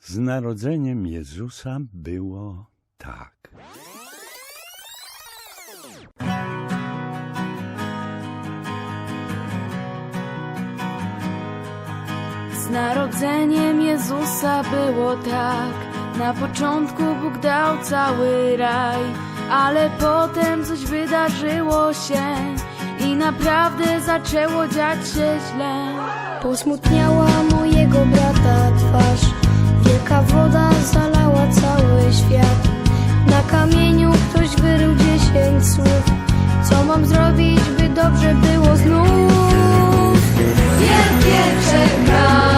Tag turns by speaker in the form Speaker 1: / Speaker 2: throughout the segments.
Speaker 1: Z narodzeniem Jezusa było tak.
Speaker 2: Z narodzeniem Jezusa było tak. Na początku Bóg dał cały raj, ale potem coś wydarzyło się i naprawdę zaczęło dziać się źle.
Speaker 3: Posmutniała mojego brata twarz Wielka woda zalała cały świat. Na kamieniu ktoś wyrył dziesięć słów. Co mam zrobić, by dobrze było znów?
Speaker 2: Wielkie czekanie,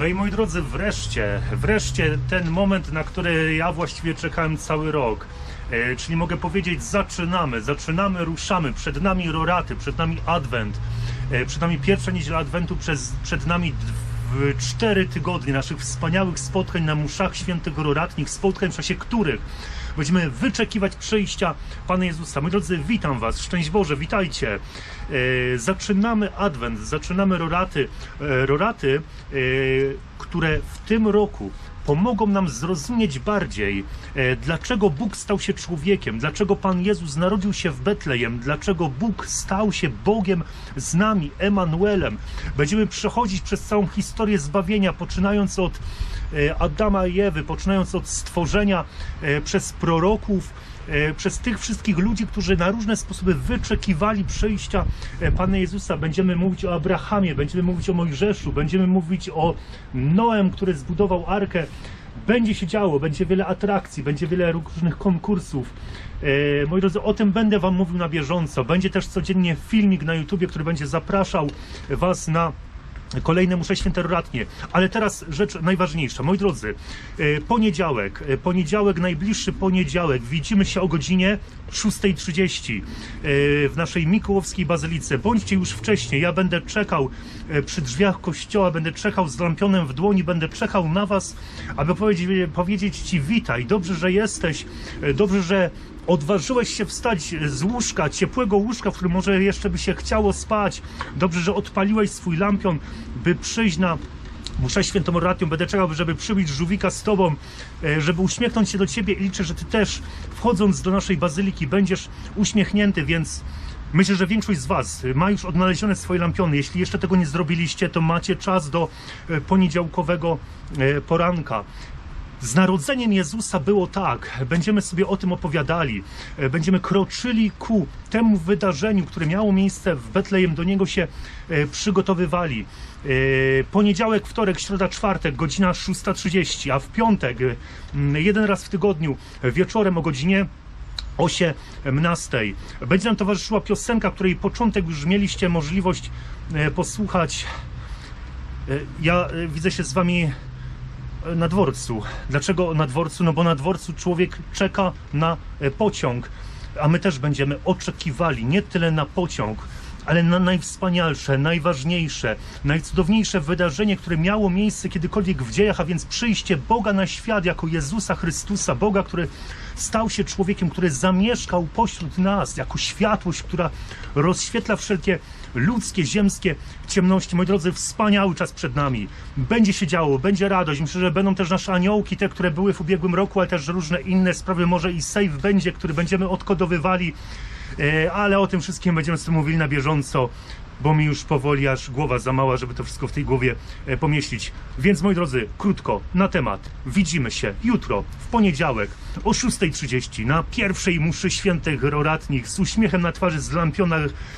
Speaker 4: No i moi drodzy, wreszcie, wreszcie ten moment, na który ja właściwie czekałem cały rok. E, czyli mogę powiedzieć, zaczynamy, zaczynamy, ruszamy. Przed nami roraty, przed nami adwent, e, przed nami pierwsza niedziela adwentu, przez, przed nami cztery tygodnie naszych wspaniałych spotkań na mszach świętych roratnich, spotkań w czasie których będziemy wyczekiwać przyjścia Pana Jezusa. Moi drodzy, witam Was, szczęść Boże, witajcie. E, zaczynamy Adwent, zaczynamy roraty, e, roraty, e, które w tym roku pomogą nam zrozumieć bardziej, e, dlaczego Bóg stał się człowiekiem, dlaczego Pan Jezus narodził się w Betlejem, dlaczego Bóg stał się Bogiem z nami, Emanuelem. Będziemy przechodzić przez całą historię zbawienia, poczynając od e, Adama i Ewy, poczynając od stworzenia e, przez proroków, przez tych wszystkich ludzi, którzy na różne sposoby wyczekiwali przyjścia e, Pana Jezusa. Będziemy mówić o Abrahamie, będziemy mówić o Mojżeszu, będziemy mówić o Noem, który zbudował arkę. Będzie się działo, będzie wiele atrakcji, będzie wiele różnych konkursów. E, moi drodzy, o tym będę Wam mówił na bieżąco. Będzie też codziennie filmik na YouTubie, który będzie zapraszał Was na Kolejne muszę święte roratnie. Ale teraz rzecz najważniejsza. Moi drodzy, e, poniedziałek, e, poniedziałek, najbliższy poniedziałek, widzimy się o godzinie 6.30 e, w naszej Mikołowskiej Bazylice. Bądźcie już wcześniej, ja będę czekał przy drzwiach kościoła, będę czekał z lampionem w dłoni, będę czekał na Was, aby powiedzieć, powiedzieć Ci witaj, dobrze, że jesteś, dobrze, że odważyłeś się wstać z łóżka, ciepłego łóżka, w którym może jeszcze by się chciało spać. Dobrze, że odpaliłeś swój lampion, by przyjść na Muszę świętą ratią, będę czekał, żeby przybić żółwika z tobą, e, żeby uśmiechnąć się do ciebie i liczę, że ty też wchodząc do naszej bazyliki będziesz uśmiechnięty, więc myślę, że większość z was ma już odnalezione swoje lampiony. Jeśli jeszcze tego nie zrobiliście, to macie czas do e, poniedziałkowego e, poranka. Z narodzeniem Jezusa było tak. Będziemy sobie o tym opowiadali. E, Będziemy kroczyli ku temu wydarzeniu, które miało miejsce w Betlejem. Do niego się e, przygotowywali. E, Poniedziałek, wtorek, środa, czwartek, godzina 6.30, a w piątek, jeden raz w tygodniu, wieczorem o godzinie 18. Będzie nam towarzyszyła piosenka, której początek już mieliście możliwość posłuchać. Ja widzę się z wami na dworcu. Dlaczego na dworcu? No bo na dworcu człowiek czeka na e, pociąg, a my też będziemy oczekiwali nie tyle na pociąg, ale na najwspanialsze, najważniejsze, najcudowniejsze wydarzenie, które miało miejsce kiedykolwiek w dziejach, a więc przyjście Boga na świat jako Jezusa Chrystusa, Boga, który stał się człowiekiem, który zamieszkał pośród nas jako światłość, która rozświetla wszelkie ludzkie, ziemskie ciemności. Moi drodzy, wspaniały czas przed nami. Będzie się działo, będzie radość. Myślę, że będą też nasze aniołki, te, które były w ubiegłym roku, ale też różne inne sprawy. Może i save będzie, który będziemy odkodowywali. E, Ale o tym wszystkim będziemy sobie mówili na bieżąco, bo mi już powoli aż głowa za mała, żeby to wszystko w tej głowie e, pomieścić. Więc moi drodzy, krótko na temat. Widzimy się jutro, w poniedziałek o 6.30 na pierwszej mszy świętych roratnich z uśmiechem na twarzy, z,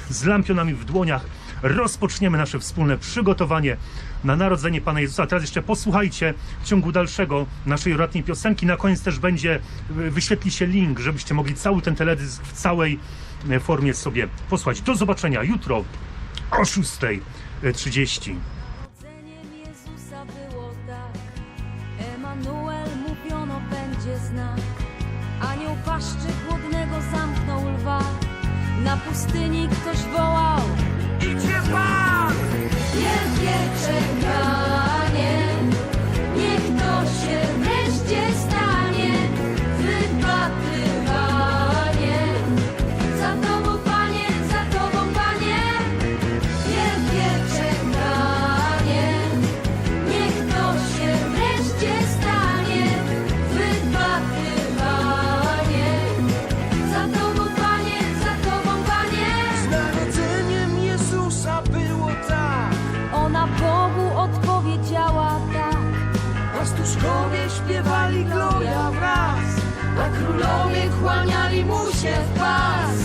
Speaker 4: z lampionami w dłoniach. Rozpoczniemy nasze wspólne przygotowanie na narodzenie Pana Jezusa. Teraz jeszcze posłuchajcie w ciągu dalszego naszej roratniej piosenki. Na koniec też będzie, y, wyświetli się link, żebyście mogli cały ten teledysk w całej y, formie sobie posłuchać. Do zobaczenia jutro o 6.30.
Speaker 2: Narodzeniem Jezusa było tak. Anioł paszczy głodnego zamknął lwa. Na pustyni ktoś wołał. try. się w pas.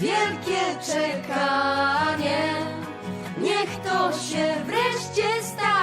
Speaker 2: Wielkie czekanie, niech to się wreszcie stanie.